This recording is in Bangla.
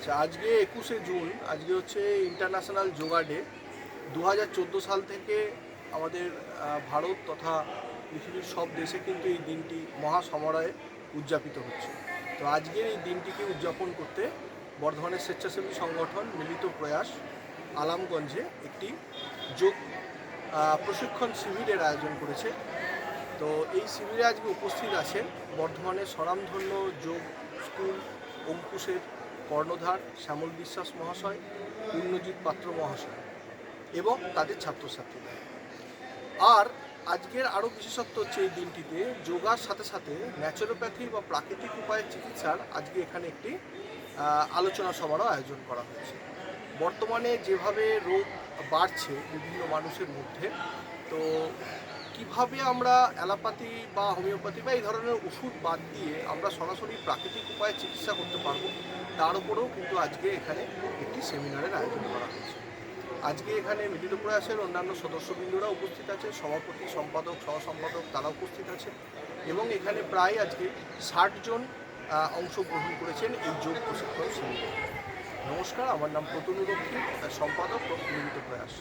আচ্ছা আজকে একুশে জুন, আজকে হচ্ছে ইন্টারন্যাশনাল যোগা ডে দু হাজার চোদ্দ সাল থেকে আমাদের ভারত তথা পৃথিবীর সব দেশে কিন্তু এই দিনটি মহাসমরায় উদযাপিত হচ্ছে। তো আজকের এই দিনটিকে উদযাপন করতে বর্ধমানের স্বেচ্ছাসেবী সংগঠন মিলিত প্রয়াস আলামগঞ্জে একটি যোগ প্রশিক্ষণ শিবিরের আয়োজন করেছে। তো এই শিবিরে আজকে উপস্থিত আছেন বর্ধমানের স্বনামধন্য যোগ স্কুল অঙ্কুশের কর্ণধার শ্যামল বিশ্বাস মহাশয় পূর্ণজিৎ পাত্র মহাশয় এবং তাদের ছাত্রছাত্রীরা। আর আজকের আরও বিশেষত্ব হচ্ছে এই দিনটিতে যোগার সাথে সাথে ন্যাচুরোপ্যাথি বা প্রাকৃতিক উপায়ে চিকিৎসার আজকে এখানে একটি আলোচনা সভারও আয়োজন করা হয়েছে। বর্তমানে যেভাবে রোগ বাড়ছে বিভিন্ন মানুষের মধ্যে, তো কীভাবে আমরা অ্যালোপ্যাথি বা হোমিওপ্যাথি বা এই ধরনের ওষুধ বাদ দিয়ে আমরা সরাসরি প্রাকৃতিক উপায়ে চিকিৎসা করতে পারব, তার উপরেও কিন্তু আজকে এখানে একটি সেমিনারের আয়োজন করা হয়েছে। আজকে এখানে মিডিল প্রয়াসের অন্যান্য সদস্যবৃন্দরা উপস্থিত আছে সভাপতি, সম্পাদক সহ সম্পাদক তারা উপস্থিত আছে এবং এখানে প্রায় আজকে ষাট জন অংশগ্রহণ করেছেন এই যোগ প্রশিক্ষণ শিবিরে নমস্কার, আমার নাম রক্ষী সম্পাদক মিলিত প্রয়াস।